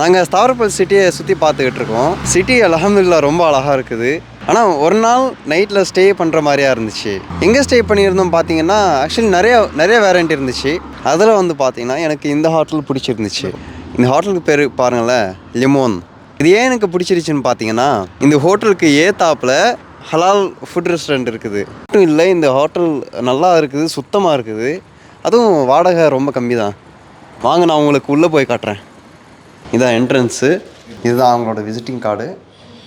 நாங்கள் ஸ்தாவரப்பல் சிட்டியை சுற்றி பார்த்துக்கிட்டு இருக்கோம். சிட்டி அலமதுல்லா ரொம்ப அழகாக இருக்குது. ஆனால் ஒரு நாள் நைட்டில் ஸ்டே பண்ணுற மாதிரியா இருந்துச்சு. எங்கே ஸ்டே பண்ணியிருந்தோம் பார்த்தீங்கன்னா ஆக்சுவலி நிறைய நிறைய வேரண்ட் இருந்துச்சு. அதில் வந்து பார்த்தீங்கன்னா எனக்கு இந்த ஹோட்டல் பிடிச்சிருந்துச்சு. இந்த ஹோட்டலுக்கு பேர் பாருங்களேன் லிமோன். இது ஏன் எனக்கு பிடிச்சிருச்சுன்னு பார்த்தீங்கன்னா இந்த ஹோட்டலுக்கு ஏத்தாப்பில் ஹலால் ஃபுட் ரெஸ்டாரண்ட் இருக்குது. மட்டும் இல்லை இந்த ஹோட்டல் நல்லா இருக்குது சுத்தமாக இருக்குது. அதுவும் வாடகை ரொம்ப கம்மி தான் வாங்க நான் உங்களுக்கு உள்ளே போய் காட்டுறேன். இதான் என்ட்ரன்ஸு இதுதான் அவங்களோட விசிட்டிங் கார்டு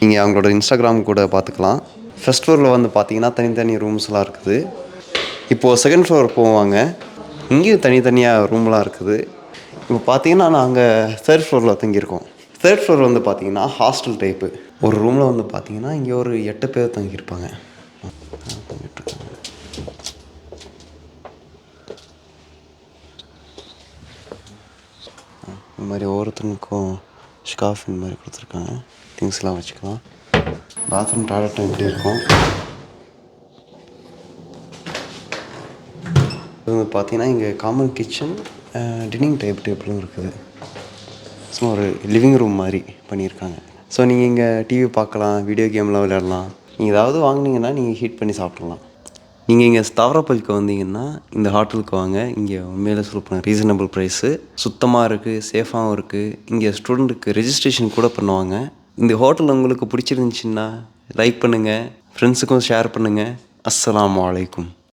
நீங்கள் அவங்களோட இன்ஸ்டாகிராம் கூட பார்த்துக்கலாம். ஃபஸ்ட் ஃப்ளோரில் வந்து பார்த்தீங்கன்னா தனித்தனி ரூம்ஸ்லாம் இருக்குது. இப்போது செகண்ட் ஃப்ளோர் போவாங்க. இங்கேயும் தனித்தனியாக ரூம்லாம் இருக்குது. இப்போ பார்த்தீங்கன்னா நாங்கள் தேர்ட் ஃப்ளோரில் தங்கியிருக்கோம். தேர்ட் ஃப்ளோர் வந்து பார்த்தீங்கன்னா ஹாஸ்டல் டைப்பு ஒரு ரூமில் வந்து பார்த்தீங்கன்னா இங்கே ஒரு எட்டு பேர் தங்கியிருப்பாங்க. இந்த மாதிரி ஒவ்வொருத்தனுக்கும் ஸ்காஃப் இந்த மாதிரி கொடுத்துருக்காங்க. திங்ஸ்லாம் வச்சுக்கலாம். பாத்ரூம் டாய்லெட்டும் இப்படி இருக்கும். இது வந்து பார்த்தீங்கன்னா இங்கே காமன் கிச்சன் டின்னிங் டைப் டேபிளும் இருக்குது. சும்மா ஒரு லிவிங் ரூம் மாதிரி பண்ணியிருக்காங்க. ஸோ நீங்கள் இங்கே டிவி பார்க்கலாம் வீடியோ கேம்லாம் விளையாடலாம். நீங்கள் ஏதாவது வாங்குனீங்கன்னா நீங்கள் ஹீட் பண்ணி சாப்பிட்லாம் நீங்கள் இங்கே ஸ்தாவரப்பல்க்கு வந்தீங்கன்னா இந்த ஹோட்டலுக்கு வாங்க. இங்கே உண்மையில சொல்ல ரீசனபிள் ப்ரைஸு சுத்தமாக இருக்குது சேஃபாகவும் இருக்குது இங்கே ஸ்டூடெண்ட்டுக்கு ரெஜிஸ்ட்ரேஷன் கூட பண்ணுவாங்க. இந்த ஹோட்டல் உங்களுக்கு பிடிச்சிருந்துச்சின்னா லைக் பண்ணுங்கள் ஃப்ரெண்ட்ஸுக்கும் ஷேர் பண்ணுங்கள் அஸ்லாம் அலைக்கும்.